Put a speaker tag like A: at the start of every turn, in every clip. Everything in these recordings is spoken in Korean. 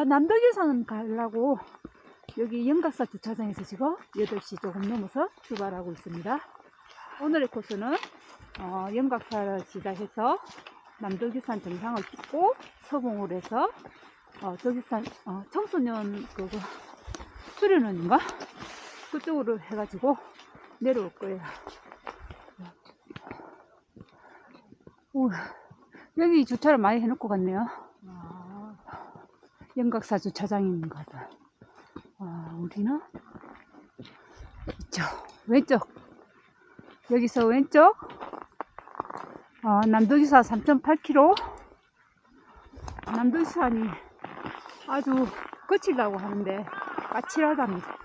A: 아, 남덕유산 가려고 여기 영각사 주차장에서 지금 8시 조금 넘어서 출발하고 있습니다. 오늘의 코스는 어, 영각사를 시작해서 남덕유산 정상을 찍고 서봉을 해서 어, 덕유산 어, 청소년 그거 수련원인가? 그쪽으로 해가지고 내려올 거예요. 오, 여기 주차를 많이 해놓고 갔네요. 아, 영각사 주차장인 것 같아. 아, 우리는 이쪽, 왼쪽. 여기서 왼쪽. 어, 남도기사 3.8km. 남도기산이 아주 거칠다고 하는데 까칠하답니다.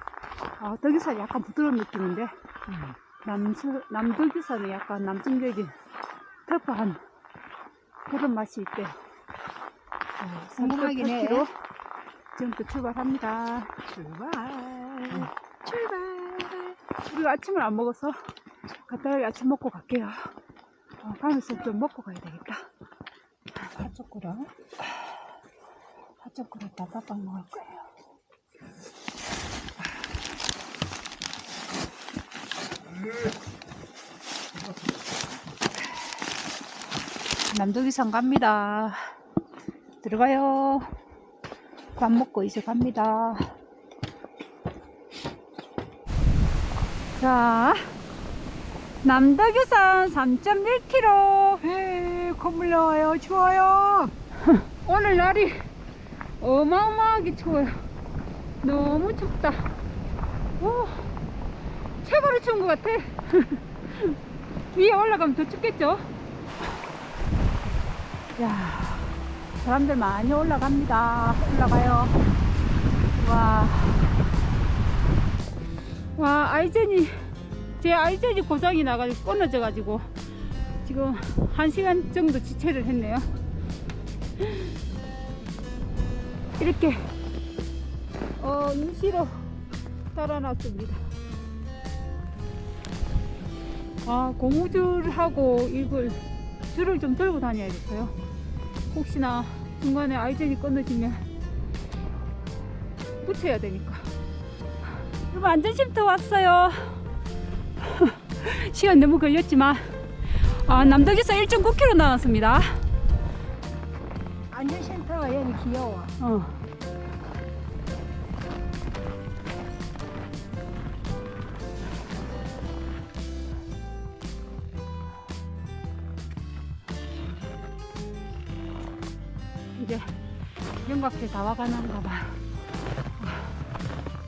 A: 아, 덕유산이 약간 부드러운 느낌인데 남수, 남덕유산은 약간 남성적인 터프한 그런 맛이 있대요. 어,
B: 궁금하긴 해.
A: 3.8km 지금부터 출발합니다.
B: 출발.
A: 출발. 우리가 아침을 안 먹어서 간단하게 아침 먹고 갈게요. 어, 가면서 좀 먹고 가야 되겠다.
B: 팥초코랑 팥초코를 다밥밥 먹을 거예요.
A: 남도기산 갑니다. 들어가요. 밥 먹고 이제 갑니다. 자, 남도교산 3.1km.
B: 에이, 콧물 나와요. 추워요.
A: 오늘 날이 어마어마하게 추워요. 너무 춥다. 오, 최고로 추운 것 같아. 위에 올라가면 더 춥겠죠? 야, 사람들 많이 올라갑니다. 올라가요. 와, 와, 아이젠이, 제 아이젠이 고장이 나가지고 끊어져가지고 지금 한 시간 정도 지체를 했네요. 이렇게 어, 임시로 달아놨습니다. 아 고무줄하고 이걸 줄을 좀 들고 다녀야겠어요. 혹시나 중간에 아이젠이 끊어지면 붙여야 되니까. 여러분 안전쉼터 왔어요. 시간 너무 걸렸지만 아, 남덕에서 1.9km 나왔습니다.
B: 안전센터가 얘는 귀여워.
A: 어. 영각회 다 와가는가 봐.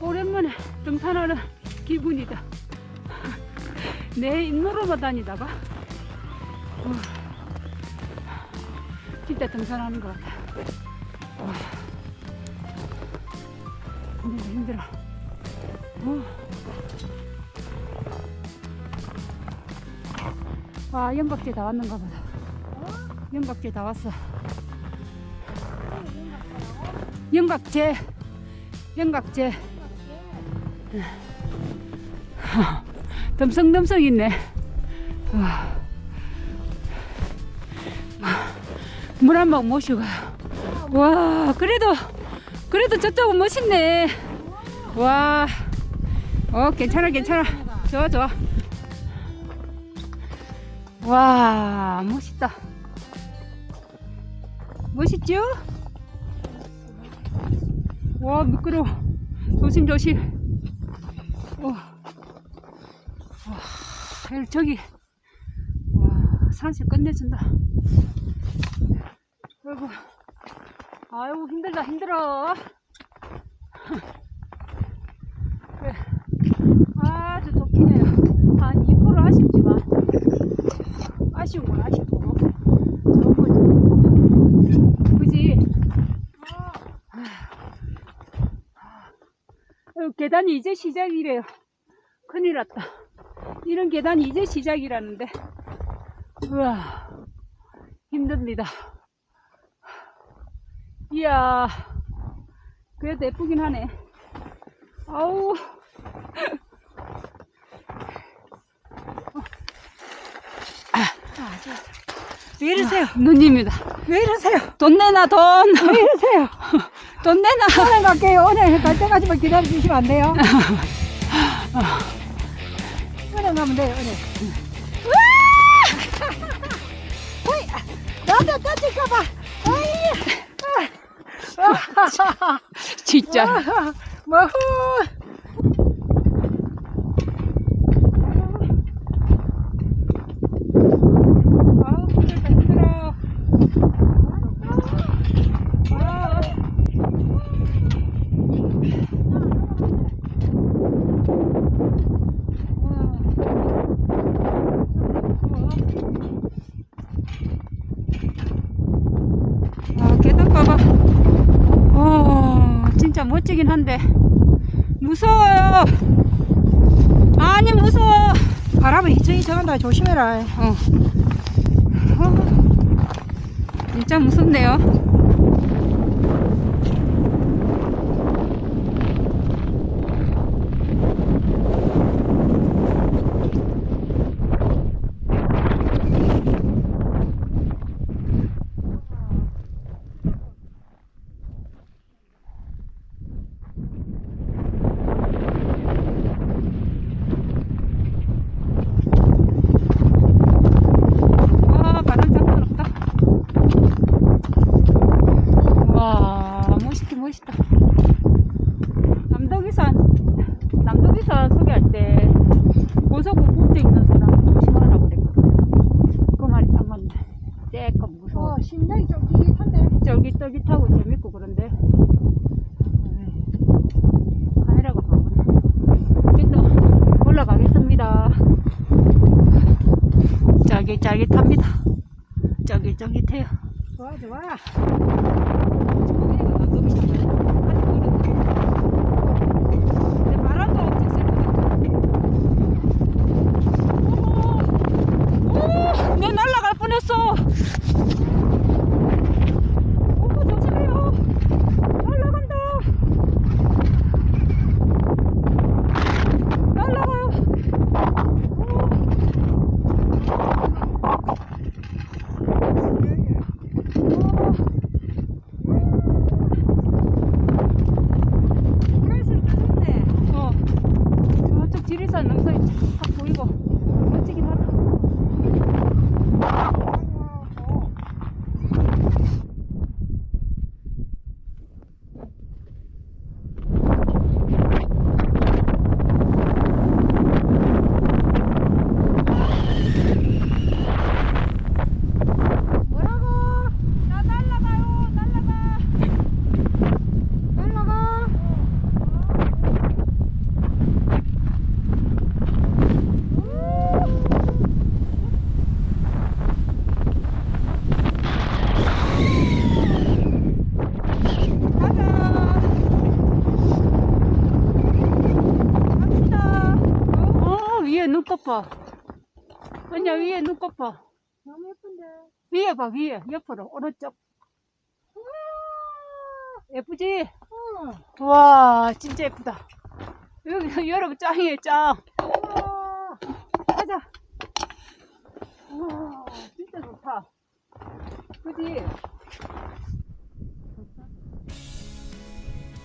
A: 오랜만에 등산하는 기분이다. 내 인노로만 다니다가 어, 진짜 등산하는 것 같아. 힘들어 힘들어 어. 아 연각제 다 왔는가 보다 연각제 다 왔어 연각제 연각제. 덤성덤성 있네. 물 한 방 모시고. 와 그래도 그래도 저쪽은 멋있네. 와 어, 괜찮아 괜찮아. 좋아 좋아. 와 멋있다. 멋있죠? 와 미끄러워. 조심 조심. 어. 와 저기. 와 산세 끝내준다. 아이고. 아이고 힘들다 힘들어. 그래. 아주 좋긴 해요. 한 2% 아쉽지만. 아쉬운 건 아쉽고 좋은 거지 그지 어, 계단이 이제 시작이래요 큰일 났다 이런 계단이 이제 시작이라는데 우와 힘듭니다 이야 그래도 예쁘긴 하네 아우.
B: 왜 이러세요?
A: 누님이다
B: 왜 이러세요?
A: 돈 내놔 돈
B: 왜 이러세요?
A: 돈 내놔.
B: 은행 갈게요. 은행 갈 때까지만 기다려 주시면 안 돼요? 은행 가면 돼요, 은행. 으아! 나도 다칠까봐. 아이.
A: 진짜.
B: 뭐.
A: 아, 힘들다, 힘들어. 아. 아, 계단 봐봐. 오, 진짜 멋지긴 한데. 무서워요. 아니, 무서워.
B: 바람은 이청이청한다. 조심해라.
A: 어. 어. 진짜 무섭네요. 와, 바람 장난 없다. 와, 멋있긴 멋있다. 남덕이산, 남덕이산 소개할 때 고소고 국제 있는 사람 조심하라고 그랬거든. 그 말이 딱 맞네. 쬐끔 무서워.
B: 어, 심장이 좀 기릿한데.
A: 쫄깃쫄깃하고 재밌고 그런데 에이, 카메라가 바보네. 일단 올라가겠습니다. 쫄깃쫄깃합니다. 쫄깃쫄깃해요.
B: 좋아, 좋아.
A: 저기가 남동이잖아요. 아직 모르는데. 근데 바람도 엄청 셀 것 같아. 오, 오, 내 날아갈 뻔했어. 오빠 조심해요. 날아간다. 날아가요.
B: 그래서 좋네.
A: 어. 저쪽 지리산 능선이 딱 보이고 멋지긴 하다.
B: 뭐라고?
A: 나 날라가요, 날라가.
B: 날라가.
A: 가자. 갑시다. 어, 위에 눈꽃 봐. 언니야, 위에 눈꽃 봐.
B: 너무 예쁜데.
A: 위에 봐, 위에. 옆으로, 오른쪽. 예쁘지?
B: 응.
A: 와, 진짜 예쁘다. 여기, 여러분, 짱이에요, 짱.
B: 우와.
A: 가자. 우와, 진짜 좋다. 그지?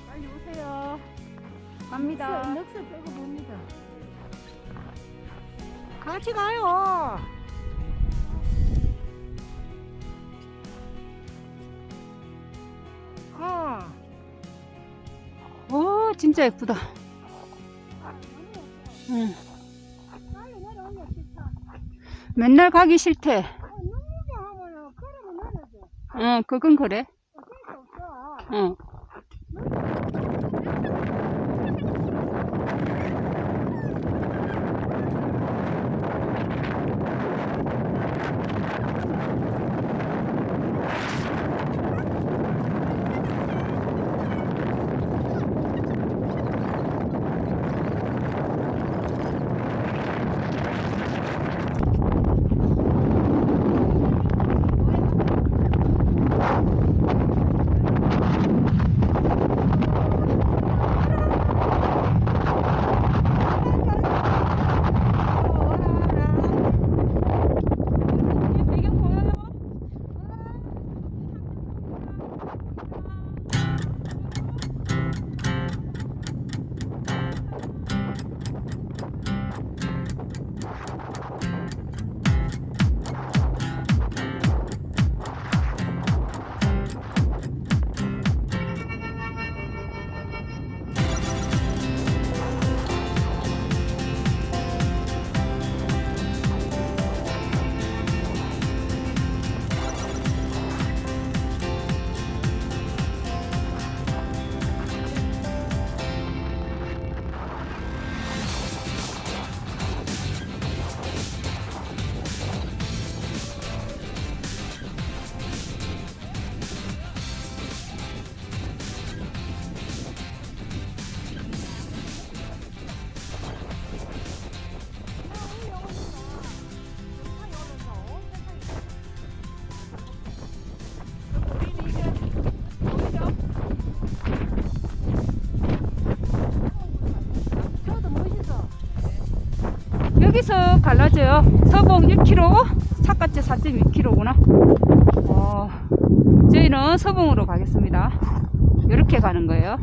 A: 빨리 오세요. 갑니다.
B: 넉살 빼고 봅니다. 같이 가요. 어.
A: 오, 진짜 예쁘다. 응. 맨날 가기 싫대.
B: 어.
A: 응, 그건 그래.
B: 없어.
A: 응. 여기서 갈라져요. 서봉 1km, 차까지 4.2km구나. 어, 저희는 서봉으로 가겠습니다. 이렇게 가는 거예요.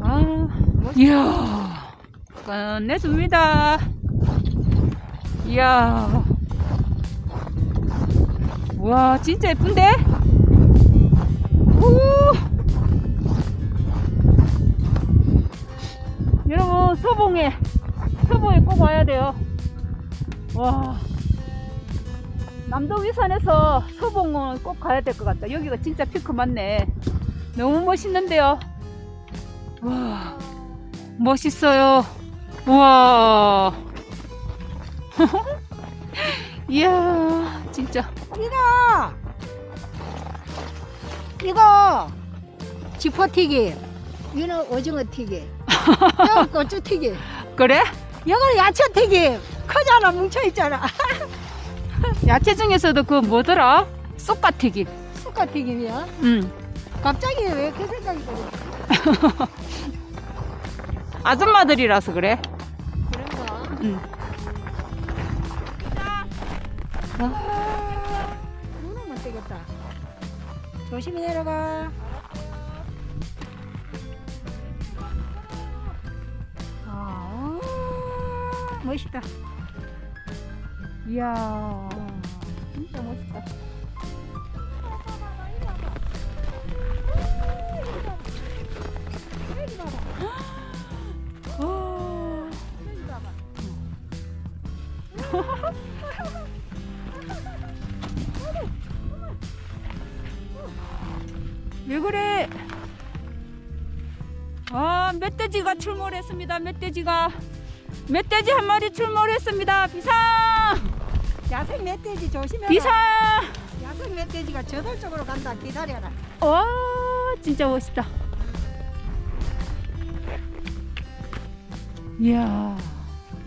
A: 아, 이야, 끝내줍니다. 이야, 와, 진짜 예쁜데? 우! 여러분, 서봉에, 서봉에 꼭 와야 돼요. 와. 남도 위산에서 서봉은 꼭 가야 될 것 같다. 여기가 진짜 피크 맞네. 너무 멋있는데요. 와, 멋있어요. 우와. 이야, 진짜.
B: 이거 이거 지포 튀김 이거는 오징어 튀김 이거 고추 튀김
A: 그래?
B: 이거는 야채 튀김 크잖아 뭉쳐있잖아
A: 야채 중에서도 그 뭐더라? 쑥갓튀김.
B: 쑥갓 튀김이야
A: 응.
B: 갑자기 왜 그 생각이 들어
A: 아줌마들이라서 그래.
B: 그런가
A: 응.
B: 눈은 못 되겠다 조심히 내려가 멋있다
A: 이야, 진짜 멋있다. 어. 왜 그래? 아, 멧돼지가 출몰했습니다. 멧돼지가 멧돼지 한 마리 출몰했습니다. 비상!
B: 야생 멧돼지 조심해라
A: 비상!
B: 야생 멧돼지가 저들 쪽으로 간다 기다려라
A: 와, 진짜 멋있다. 이야,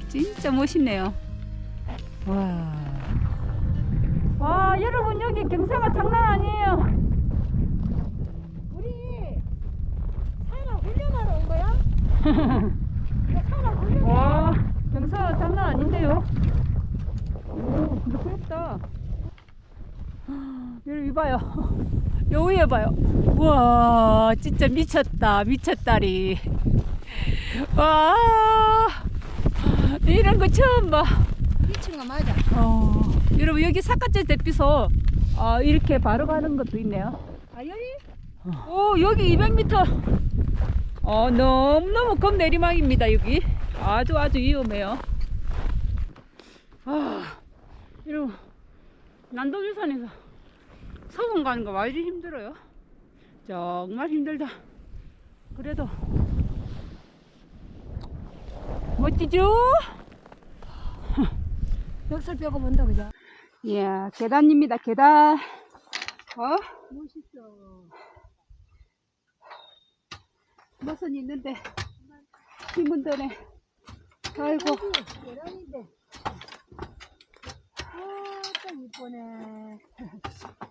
A: 진짜 멋있네요. 와. 와, 여러분 여기 경사가 장난 아니에요.
B: 우리 사람 훈련하러 온 거야? 이거 사람 훈련
A: 와, 경사가 장난 아닌데요. 오, 근데 그랬다. 여러분 이봐요. 요 위에 봐요. 우와, 진짜 미쳤다, 미쳤다리. 와, 이런 거 처음 봐.
B: 미친 거 맞아
A: 어, 여러분 여기 사카제 대피소 어, 이렇게 바로 가는 것도 있네요.
B: 아 여기?
A: 오 여기 200m. 어 너무너무 겁 내리막입니다 여기. 아주 아주 위험해요. 아 여러분 난도주산에서 서원 가는 거 많이 힘들어요. 정말 힘들다. 그래도 멋지죠?
B: 멱살 뼈고 본다 그죠?
A: 이야 계단입니다 계단. 어?
B: 멋있어
A: 무슨 있는데 힘은 드네. 아이고
B: 계란인데 아참 이쁘네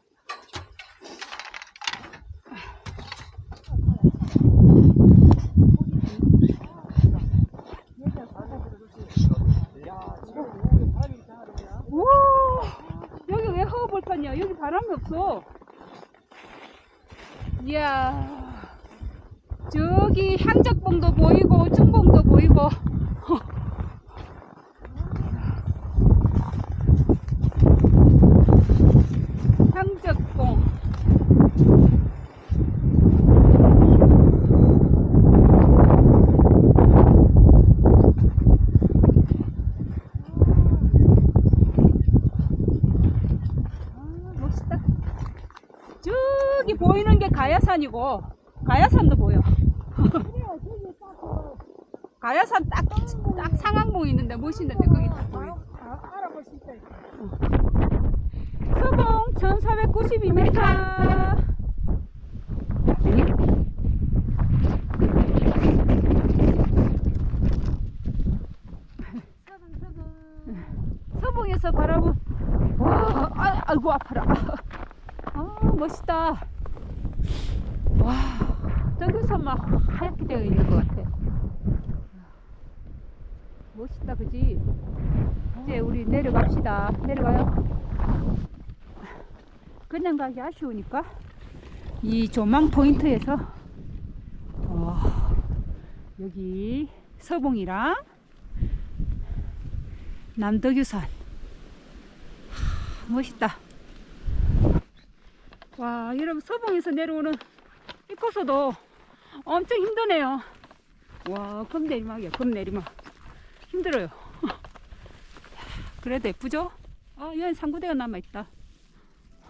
A: 우 여기 왜 허벌판이야? 여기 바람이 없어. 이야 저기 향적봉도 보이고 중봉도 보이고. 향적봉. 아, 멋있다. 저기 보이는 게 가야산이고, 가야산도 보여. 가야산 딱, 딱 상황봉 있는데 멋있는데 거기 딱 보여. 서봉 1492m.
B: 서금 서금
A: 서봉에서 바라본, 와, 아, 아이고, 아파라. 아, 멋있다. 와, 저기서 막 하얗게 되어 있는 것 같아. 멋있다, 그지? 이제 우리 내려갑시다. 내려가요. 그냥 가기 아쉬우니까 이 조망 포인트에서 어, 여기 서봉이랑 남덕유산 하, 멋있다. 와 여러분 서봉에서 내려오는 이 코스도 엄청 힘드네요. 와 겁내리막이야 겁내리막 힘들어요. 그래도 예쁘죠? 아 여기 상구대가 남아있다.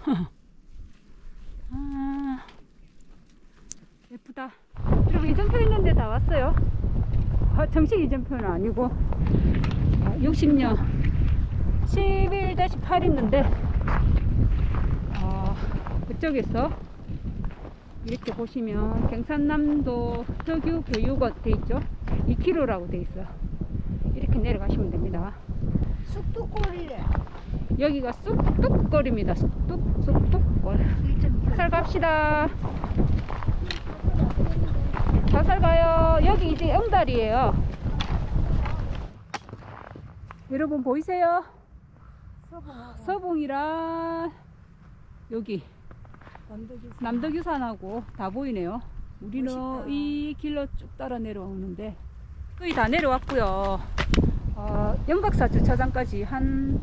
A: 아 예쁘다. 여러분 이정표 있는데 다 왔어요. 아, 정식 이정표는 아니고 아, 60년 11-8 있는데 어, 그쪽에서 이렇게 보시면 경산남도 석유 교육원 돼 있죠 2km라고 돼 있어요 이렇게 내려가시면 됩니다.
B: 쑥뚝거리래.
A: 여기가 쑥뚝거리입니다. 쑥뚝 쑥뚝거리 살 갑시다. 자살 가요. 여기 이제 영달이에요. 여러분 보이세요?
B: 서봉하고.
A: 서봉이랑 여기
B: 남덕이
A: 남덕유산하고 다 보이네요. 우리는
B: 멋있다.
A: 이 길로 쭉 따라 내려오는데 거의 다 내려왔고요. 어, 영각사 주차장까지 한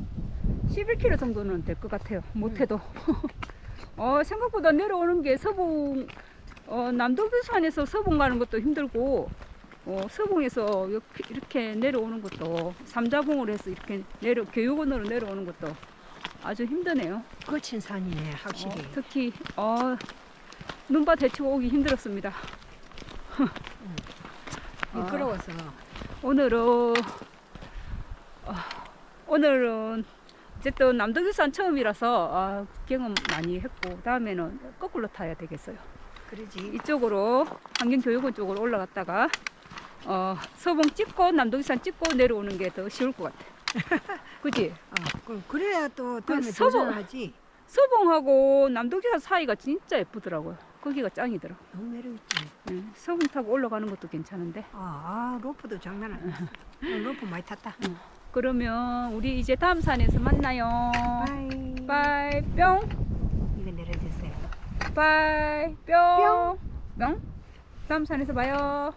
A: 11km 정도는 될 것 같아요. 못해도. 어, 생각보다 내려오는 게 서봉, 어, 남덕유산에서 서봉 가는 것도 힘들고, 어, 서봉에서 이렇게, 내려오는 것도, 삼자봉으로 해서 이렇게 내려, 교육원으로 내려오는 것도 아주 힘드네요.
B: 거친 산이네 확실히.
A: 어, 특히 어, 눈밭 헤치고 오기 힘들었습니다.
B: 미끄러워서.
A: 오늘은 어, 오늘은 어쨌든 남덕유산 처음이라서 아, 경험 많이 했고 다음에는 거꾸로 타야 되겠어요.
B: 그러지.
A: 이쪽으로 환경교육원 쪽으로 올라갔다가 어, 서봉 찍고 남덕유산 찍고 내려오는 게 더 쉬울 것 같아. 그지?
B: 어, 그- 그래야 또 다음에
A: 서봉-
B: 도전하지.
A: 서봉하고 남덕유산 사이가 진짜 예쁘더라고요. 거기가 짱이더라.
B: 너무 매력있지.
A: 네, 서봉 타고 올라가는 것도 괜찮은데.
B: 아, 아 로프도 장난 아니야. 오늘 로프 많이 탔다.
A: 그러면 우리 이제 다음 산에서 만나요.
B: 바이.
A: 빠이 뿅
B: 이거 내려주세요.
A: 빠이 뿅 뿅. 다음 산에서 봐요.